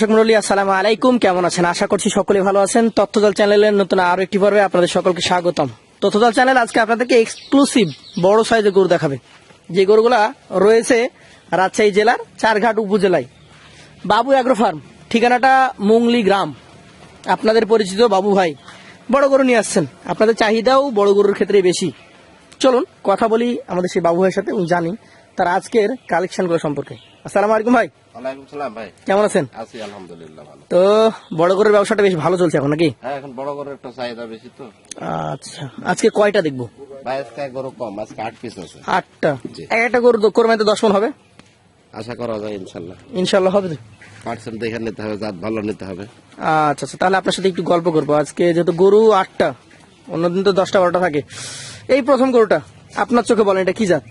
দর্শক মন্ডলী আসসালামু আলাইকুম। কেমন আছেন? আশা করছি সকলে ভালো আছেন। তথ্যদল চ্যানেলের নতুন আরও একটি পর্বে আপনাদের সকলকে স্বাগতম। তথ্যদল চ্যানেল আজকে আপনাদেরকে এক্সক্লুসিভ বড় সাইজের গরু দেখাবে। যে গরুগুলা রয়েছে রাজশাহী জেলার চারঘাট উপজেলায়। বাবু অ্যাগ্রো ফার্ম, ঠিকানাটা মুংলি গ্রাম। আপনাদের পরিচিত বাবু ভাই, বড় গরু নিয়ে আসছেন। আপনাদের চাহিদাও বড় গরুর ক্ষেত্রে বেশি। চলুন, কথা বলি আমাদের সেই বাবু ভাইয়ের সাথে জানি তার আজকের কালেকশনগুলো সম্পর্কে। আসসালামু আলাইকুম ভাই। ওয়ালাইকুম সালাম ভাই। কেমন আছেন? আছি আলহামদুলিল্লাহ ভালো। তো বড় গরুর ব্যবসাটা বেশ ভালো চলছে এখন নাকি? হ্যাঁ এখন বড় গরুর একটা চাহিদা বেশি তো। আচ্ছা। আজকে কয়টা দেখব? ভাই আজকে গরু কম আজকে আট পিস আছে। আটটা। একটা গরু কোরবানিতে দশ মন হবে? আশা করা যায় ইনশাল্লাহ। ইনশাল্লাহ হবে? পার্সেন্ট দেখে নিতে হবে জাত ভালো নিতে হবে। আচ্ছা আচ্ছা। তাহলে আপনার সাথে একটু গল্প করব। আজকে যেহেতু গরু আটটা অন্যদিন তো দশটা বারোটা থাকে। এই প্রথম গরুটা আপনার চোখে বলেন এটা কি জাত?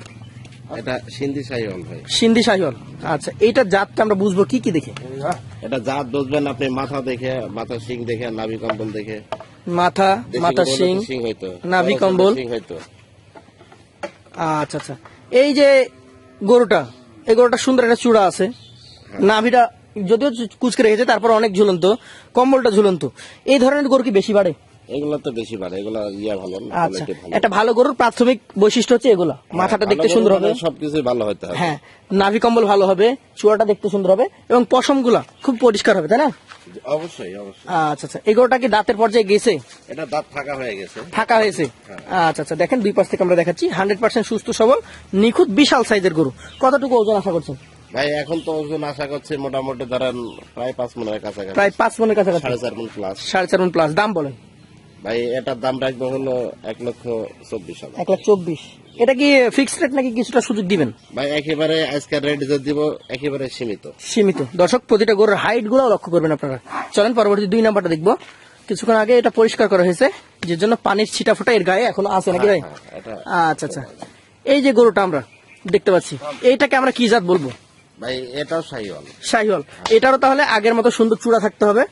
এটা সিন্ধি সাহিওয়াল ভাই। সিন্ধি শাহিওয়াল আচ্ছা এইটার জাতটা আমরা বুঝব কি কি দেখে? এটা জাত বুঝবেন আপনি মাথা দেখে মাথা শিং দেখে নাভি কম্বল দেখে। মাথা মাথা শিং হইতো। নাভি কম্বল। হইতো। আচ্ছা আচ্ছা। এই যে গরুটা এই গরুটা সুন্দর একটা চূড়া আছে। নাভিটা যদিও কুচকে রেখেছে তারপর অনেক ঝুলন্ত কম্বলটা ঝুলন্ত। এই ধরনের গরু কি বেশি বাড়ে? এগুলো তো বেশি বাড়ে এগুলো ইয়া ভালো আচ্ছা। একটা ভালো গরুর প্রাথমিক বৈশিষ্ট্য হচ্ছে এগুলা। মাথাটা দেখতে সুন্দর মানে হবে সবকিছুই ভালো হইতে হবে। হ্যাঁ নাভি কম্বল ভালো হবে চূড়াটা দেখতে সুন্দর হবে এবং পশমগুলা খুব পরিষ্কার হবে তাই না? অবশ্যই অবশ্যই। আচ্ছা আচ্ছা। এই কি দাঁতের পর্যায়ে গেছে? এটা দাঁত ফাঁকা হয়ে গেছে। ফাঁকা হয়েছে? আচ্ছা আচ্ছা। দেখেন দুই পাশ থেকে আমরা দেখাচ্ছি। হান্ড্রেড পার্সেন্ট সুস্থ সবল নিখুঁত বিশাল সাইজের গরু। কতটুকু ওজন আশা করছেন? ভাই এখন তো ওজন আশা করছে মোটামুটি ধরেন প্রায় পাঁচ মনের কাছাকাছি। প্রায় পাঁচ মনের কাছাকাছি। সাড়ে চার মন প্লাস সাড়ে চার মন প্লাস দাম বলেন। ভাই এটার দাম রাখব হলো এক লক্ষ চব্বিশ হাজার। এক লাখ চব্বিশ। এটা কি ফিক্সড রেট নাকি কিছুটা সুযোগ দিবেন? ভাই একেবারে আজকের রেট যে দিব একেবারে সীমিত। সীমিত। দর্শক প্রতিটা গরুর হাইটগুলো লক্ষ্য করবেন আপনারা। চলেন পরবর্তী দুই নাম্বারটা দেখব। কিছুক্ষণ আগে এটা পরিষ্কার করা হয়েছে যে জন্য পানির ছিটা ফোটা এর গায়ে এখনও আছে নাকি ভাই? হ্যাঁ, এটা আচ্ছা আচ্ছা। এই যে গরুটা আমরা দেখতে পাচ্ছি এইটাকে আমরা কি জাত বলব? ভাই এটাও সাইওয়াল। শাহিওয়াল এটারও তাহলে আগের মতো সুন্দর চূড়া থাকতে হবে।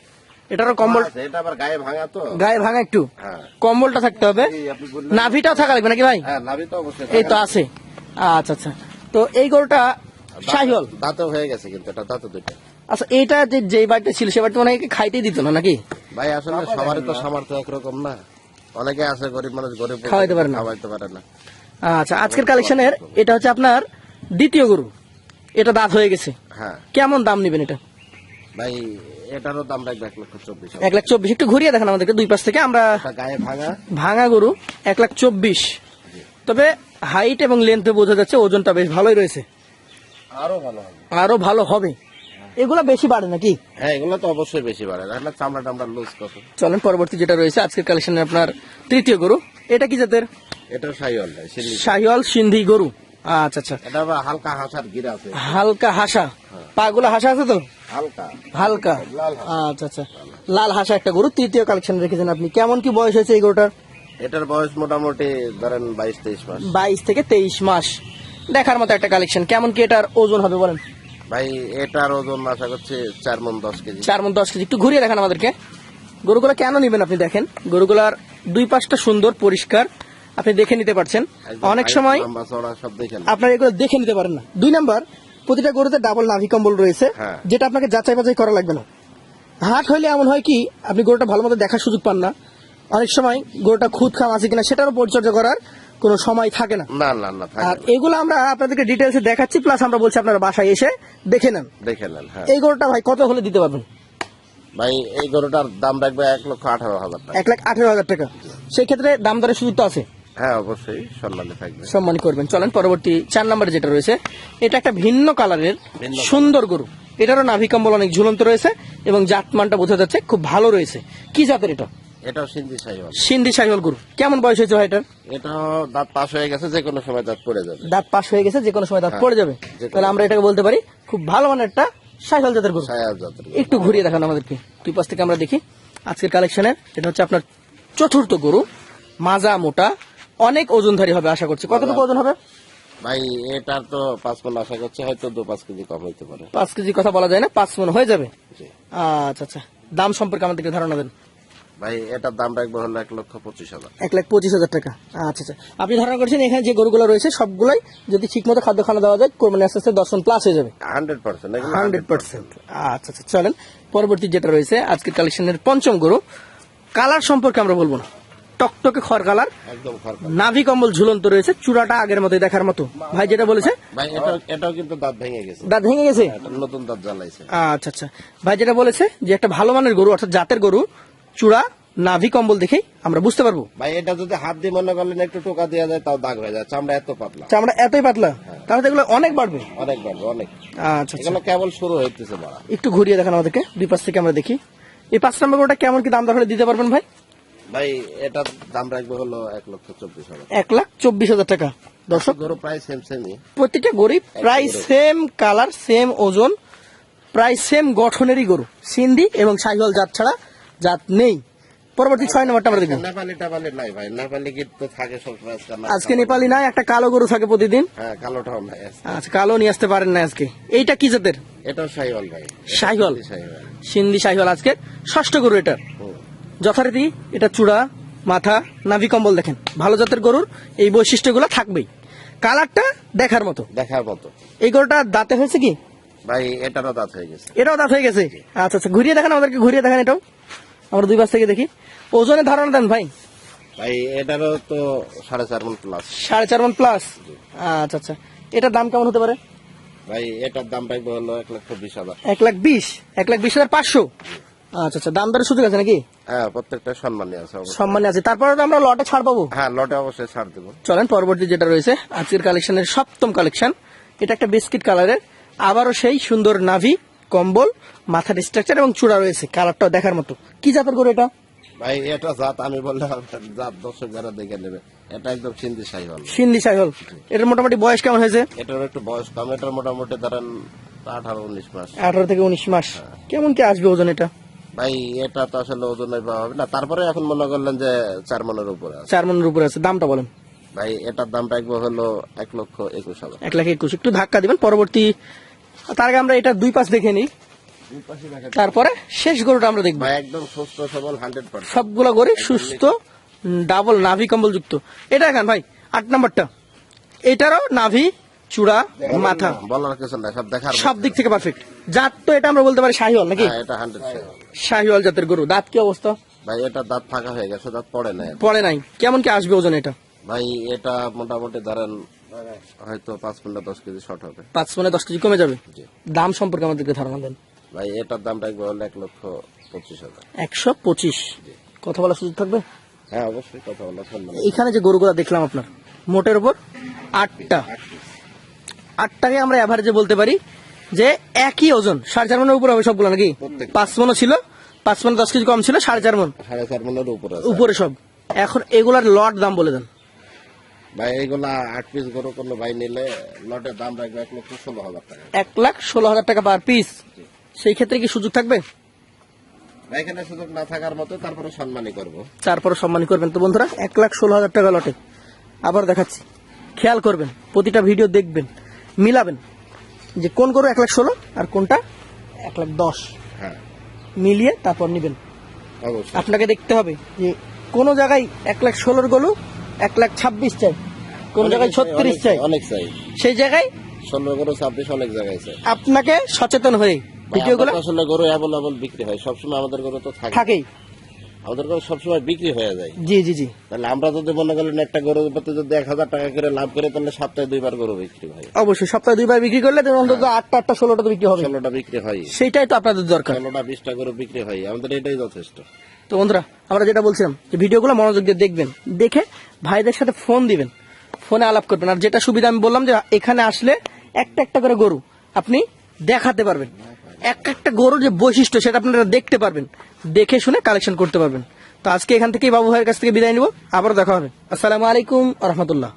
এটারও কম্বল এটা আবার গায়ে ভাঙা তো। গায়ে ভাঙা একটু। হ্যাঁ। কম্বলটা থাকতে হবে। নাভিটাও থাকা লাগবে নাকি ভাই? হ্যাঁ নাভি তো অবশ্যই এই তো আছে। আচ্ছা আচ্ছা। তো এই গরুটা শাহিওয়াল? দাঁতও হয়ে গেছে কিন্তু এটা দাঁতও দুইটা। আচ্ছা এইটা যে যে বাড়িতে ছিল সে বাড়িতে অনেকে খাইতেই দিত না নাকি? ভাই আসলে সবারই তো সামর্থ্য একরকম না। অনেকে আছে গরিব মানুষ গরিব খাওয়াইতে পারে না। খাওয়াইতে পারে না। আচ্ছা আজকের কালেকশনের এটা হচ্ছে আপনার দ্বিতীয় গরু। এটা দাঁত হয়ে গেছে। হ্যাঁ। কেমন দাম নেবেন এটা? ভাই এটারও দাম রাখবে এক লক্ষ চব্বিশ। এক লাখ চব্বিশ। একটু ঘুরিয়ে দেখান আমাদেরকে দুই পাশ থেকে। আমরা গায়ে ভাঙা। ভাঙা গরু এক লাখ চব্বিশ। তবে হাইট এবং লেন্থে বোঝা যাচ্ছে ওজনটা বেশ ভালোই রয়েছে। আরও ভালো হবে। আরও ভালো হবে। এগুলা বেশি বাড়ে নাকি? হ্যাঁ এগুলো তো অবশ্যই বেশি বাড়ে। তাহলে চামড়া টামড়া লুজ কত চলেন পরবর্তী যেটা রয়েছে আজকের কালেকশনে আপনার তৃতীয় গরু। এটা কি জাতের? এটাও সাইওয়াল ভাই শাহিওয়াল সিন্ধি গরু। আচ্ছা আচ্ছা। এটা হালকা হাসার গিরা আছে। হালকা হাসা। পাগুলা হাসা আছে তো হালকা। হালকা? আচ্ছা আচ্ছা। লাল হাসা একটা গরু তৃতীয় কালেকশন রেখেছেন আপনি। কেমন কি বয়স হয়েছে এই গরুটার? এটার বয়স মোটামুটি ধরেন বাইশ তেইশ মাস। বাইশ থেকে তেইশ মাস। দেখার মতো একটা কালেকশন কেমন কি এটার ওজন হবে বলেন? ভাই এটার ওজন আশা করছি চার মন দশ কেজি। চার মন দশ কেজি। একটু ঘুরিয়ে দেখান আমাদেরকে। গরুগুলো কেন নিবেন আপনি দেখেন? গরুগুলার দুই পাশটা সুন্দর পরিষ্কার। আপনি দেখে নিতে পারছেন। অনেক সময় আপনার এগুলো দেখে নিতে পারেন না। দুই নাম্বার প্রতিটা গরুতে ডাবল নাভি কম্বল রয়েছে হ্যাঁ। যেটা আপনাকে যাচাই বাছাই করা লাগবে না। হাট হইলে এমন হয় কি আপনি গরুটা ভালো মতো দেখার সুযোগ পান না। অনেক সময় গরুটা খুদ খাম আছে কিনা সেটারও পরিচর্যা করার কোনো সময় থাকে না। না না না আর। এগুলো আমরা আপনাদেরকে ডিটেলসে দেখাচ্ছি প্লাস আমরা বলছি আপনারা বাসায় এসে দেখে নেন। দেখে নেন হ্যাঁ। এই গরুটা ভাই কত হলে দিতে পারবেন? ভাই এই গরুটার দাম রাখবে এক লক্ষ আঠারো হাজার টাকা। এক লাখ আঠারো হাজার টাকা। সেই ক্ষেত্রে দাম দরের সুযোগ তো আছে। হ্যাঁ অবশ্যই সম্মানে থাকবে। সম্মানী করবেন। চলেন পরবর্তী চার নম্বরে যেটা রয়েছে এটা একটা ভিন্ন কালারের সুন্দর গরু। এটারও নাভি কম্বল অনেক ঝুলন্ত রয়েছে এবং জাতমানটা বোঝা যাচ্ছে খুব ভালো রয়েছে। কি জাতের এটা? এটাও সিন্ধি সাইওয়াল। সিন্ধি সাহিওয়াল গরু। কেমন বয়স হয়েছে ভাই এটার এটাও দাঁত পাশ হয়ে গেছে যে কোনো সময় দাঁত পড়ে যাবে। দাঁত পাশ হয়ে গেছে যে কোনো সময় দাঁত হ্যাঁ, পড়ে যাবে। তাহলে আমরা এটাকে বলতে পারি খুব ভালো মানের একটা গরু। জাতের একটু ঘুরিয়ে দেখান আমাদেরকে। দুই পাশ থেকে আমরা দেখি। আজকের কালেকশনের এটা হচ্ছে আপনার চতুর্থ গরু মাজা মোটা অনেক ওজনধারী হবে আশা করছি। কতটুকু ওজন হবে? ভাই এটার তো পাঁচ মন আশা করছে হয়তো দু পাঁচ কেজি কম হইতে পারে। পাঁচ কেজি কথা বলা যায় না পাঁচ মন হয়ে যাবে? আচ্ছা আচ্ছা। দাম সম্পর্কে আমাদেরকে ধারণা দেন। ভাই এটার দাম রাখব হলো এক লক্ষ পঁচিশ হাজার। এক লাখ পঁচিশ হাজার টাকা। আচ্ছা আচ্ছা। আপনি ধারণা করছেন এখানে যে গরুগুলো রয়েছে সবগুলাই যদি ঠিক মতো খাদ্য খানা দেওয়া যায় কোরবানি আস্তে আস্তে দর্শন প্লাস হয়ে যাবে। Hundred percent hundred percent. আচ্ছা আচ্ছা। চলেন পরবর্তী যেটা রয়েছে আজকের কালেকশনের পঞ্চম গরু। কালার সম্পর্কে আমরা বলব না। টকটকে খড় কালার। নাভি কম্বল ঝুলন্ত রয়েছে চূড়াটা আগের মতোই দেখার মতো। ভাই যেটা বলেছে? ভাই এটাও কিন্তু দাঁত ভেঙে গেছে। দাঁত ভেঙে গেছে? নতুন দাঁত জ্বালাইছে। আচ্ছা আচ্ছা। ভাই যেটা বলেছে যে একটা ভালো মানের গরু অর্থাৎ জাতের গরু চূড়া নাভি কম্বল দেখেই আমরা বুঝতে পারব। ভাই এটা যদি হাত দিয়ে মনে করলেন একটু টোকা দেওয়া যায় তাও দাগ হয়ে যায়। চামড়া এত পাতলা। চামড়া এতই পাতলা? তাহলে তো এগুলো অনেক বাড়বে। অনেক বাড়বে অনেক। আচ্ছা আচ্ছা। এগুলো কেবল শুরু হইতেছে একটু ঘুরিয়ে দেখান আমাদেরকে দুই পাশ থেকে আমরা দেখি। এই পাঁচ নম্বর গরুটা কেমন কি দাম দর হলে দিতে পারবেন ভাই? ভাই এটার দাম রাখবে হলো এক লক্ষ চব্বিশ হাজার এক লাখ চব্বিশ হাজার টাকা। দর্শক গরু প্রায় সেম সেমই প্রত্যেকটা গরিব প্রায় সেম কালার সেম ওজন প্রায় সেম গঠনেরই গরু। সিন্ধি এবং সাইহল জাত ছাড়া জাত নেই। পরবর্তী ছয় নম্বরটা আমরা দেখব। নেপালি টাপালি নাই ভাই। নেপালি গিট তো থাকে সবসময় আজকে নেপালি নাই একটা কালো গরু থাকে প্রতিদিন। হ্যাঁ কালোটাও নাই আচ্ছা কালো নিয়ে আসতে পারেন না আজকে। এইটা কি জাতের? এটা শাহিওয়াল ভাই। শাহিওয়াল। সিন্ধি শাহিওয়াল। আজকে ষষ্ঠ গরু এটা। যথারীতি এটা চূড়া মাথা নাভি কম্বল দেখেন। ভালো জাতের গরুর এই বৈশিষ্ট্যগুলো থাকবেই। কালারটা দেখার মতো। দেখার মতো। এই গরুটা দাঁতে হয়েছে কি? ভাই এটারও দাঁত হয়ে গেছে। এটাও দাঁত হয়ে গেছে? আচ্ছা আচ্ছা ঘুরিয়ে দেখান আমাদেরকে ঘুরিয়ে দেখান এটাও। আমরা দুই পাশ থেকে দেখি। ওজনের ধারণা দেন ভাই। ভাই এটারও তো সাড়ে চার মন প্লাস সাড়ে চার মন প্লাস আচ্ছা আচ্ছা। এটার দাম কেমন হতে পারে? ভাই এটার দাম রাখবে হলো এক লক্ষ বিশ হাজার। এক লাখ বিশ? এক লাখ বিশ হাজার পাঁচশো? আচ্ছা আচ্ছা দাম দরের সুযোগ আছে নাকি? হ্যাঁ প্রত্যেকটা আছে। সম্মানে আছে। তারপরে তো আমরা লটে ছাড় পাবো। হ্যাঁ লটে অবশ্যই ছাড় দেবো। চলেন পরবর্তী যেটা রয়েছে আজকের কালেকশনের সপ্তম কালেকশন এটা একটা বিস্কিট কালারের আবারও সেই সুন্দর নাভি কম্বল মাথার স্ট্রাকচার এবং চূড়া রয়েছে। কালারটা দেখার মতো। কি জাতের গরু এটা? ভাই এটা জাত আমি বললাম জাত দর্শক যারা দেখে নেবে এটা একদম সিন্ধি শাহিওয়াল সিন্ধি সাইহল। এটার মোটামুটি বয়স কেমন হয়েছে? এটার একটু বয়স কম এটার মোটামুটি ধরেন আঠারো উনিশ মাস। আঠারো থেকে উনিশ মাস। কেমন কি আসবে ওজন এটা? ভাই এটা তো আসলে ওজন পাওয়া হবে। না তারপরে এখন মনে করলেন যে চার মনের উপরে আছে। চার মনের উপরে আছে। দামটা বলেন। ভাই এটার দাম রাখব হলো এক লক্ষ একুশ হাজার। এক লাখ একুশ। একটু ধাক্কা দিবেন। পরবর্তী তার আগে আমরা এটা দুই পাশ দেখে নিই। তারপরে শেষ গরুটা আমরা দেখব। একদম সুস্থ সবল হান্ড্রেড পার্সেন্ট সবগুলো গরু সুস্থ ডাবল নাভি কম্বল যুক্ত এটা এখন ভাই আট নাম্বারটা। এটারও নাভি চূড়া মাথা। বলার কিছু না সব দেখার সব দিক থেকে পারফেক্ট জাত তো এটা আমরা বলতে পারি শাহিওয়াল নাকি? হ্যাঁ এটা শাহিওয়াল জাতের গরু। দাঁত কি অবস্থা? ভাই এটা দাঁত ফাঁকা হয়ে গেছে দাঁত পড়ে নাই। পড়ে নাই। কেমন কি আসবে ওজন এটা? ভাই এটা মোটামুটি ধরেন হয়তো পাঁচ কুইন্টাল দশ কেজি শর্ট হবে। পাঁচ মানে দশ কেজি কমে যাবে? দাম সম্পর্কে আমাদেরকে ধারণা দেন। ভাই এটার দাম রাখবে হলো এক লক্ষ পঁচিশ হাজার। একশো পঁচিশ। কথা বলার সুযোগ থাকবে? হ্যাঁ অবশ্যই কথা বলা সম্মান এখানে যে গরুগুলো দেখলাম আপনার মোটের উপর আটটা। আটটাকে আমরা অ্যাভারেজে বলতে পারি যে একই ওজন সাড়ে চার মনের উপরে হবে সবগুলো নাকি? পাঁচ মনও ছিল পাঁচ মনে দশ কেজি কম ছিল সাড়ে চার মন। সাড়ে চার মনের উপরে উপরে সব। এখন এগুলার লট দাম বলে দেন। ভাই এইগুলা আট পিস গরু কোনো ভাই নিলে লটের দাম রাখবে এক লক্ষ ষোলো হাজার টাকা। এক লাখ ষোলো হাজার টাকা পার পিস সেই ক্ষেত্রে কি সুযোগ থাকবে? এখানে সুযোগ না থাকার মতো তারপরে সম্মানই করব। তারপরে সম্মানী করবেন। তো বন্ধুরা এক লাখ ষোলো হাজার টাকা লটে। আবার দেখাচ্ছি। খেয়াল করবেন প্রতিটা ভিডিও দেখবেন। মিলাবেন যে কোন গরু এক লাখ ষোলো আর কোনটা এক লাখ দশ। হ্যাঁ। মিলিয়ে তারপর নেবেন। আপনাকে দেখতে হবে যে কোন জায়গায় এক লাখ ষোলোর গরু এক লাখ ছাব্বিশ চাই কোন জায়গায় ছত্রিশ চাই। অনেক চাই। সেই জায়গায় ষোলো গরু ছাব্বিশ অনেক জায়গায় চাই। আপনাকে সচেতন হয়ে ভিডিওগুলো আসলে গরু অ্যাভেলেবল বিক্রি হয় সবসময় আমাদের গরু তো থাকেই। আমাদের গরু সবসময় বিক্রি হয়ে যায়। জি জি জি। তাহলে আমরা যদি মনে করেন একটা গরু প্রতি যদি এক হাজার টাকা করে লাভ করে তাহলে সপ্তাহে দুইবার গরু বিক্রি হয়। অবশ্যই সপ্তাহে দুইবার বিক্রি করলে অন্তত আটটা আটটা ষোলোটা তো বিক্রি হবে। ষোলোটা বিক্রি হয়। সেটাই তো আপনাদের দরকার। ষোলোটা বিশটা গরু বিক্রি হয়। আমাদের এটাই যথেষ্ট। তো বন্ধুরা আমরা যেটা বলছিলাম যে ভিডিওগুলো মনোযোগ দিয়ে দেখবেন। দেখে ভাইদের সাথে ফোন দিবেন। ফোনে আলাপ করবেন। আর যেটা সুবিধা আমি বললাম যে এখানে আসলে একটা একটা করে গরু আপনি দেখাতে পারবেন। এক একটা গরুর যে বৈশিষ্ট্য সেটা আপনারা দেখতে পারবেন, দেখে শুনে কালেকশন করতে পারবেন। তো আজকে এখান থেকে বাবু ভাইয়ের কাছ থেকে বিদায় নিব আবার দেখা হবে। আসসালামু আলাইকুম রহমতুল্লাহ।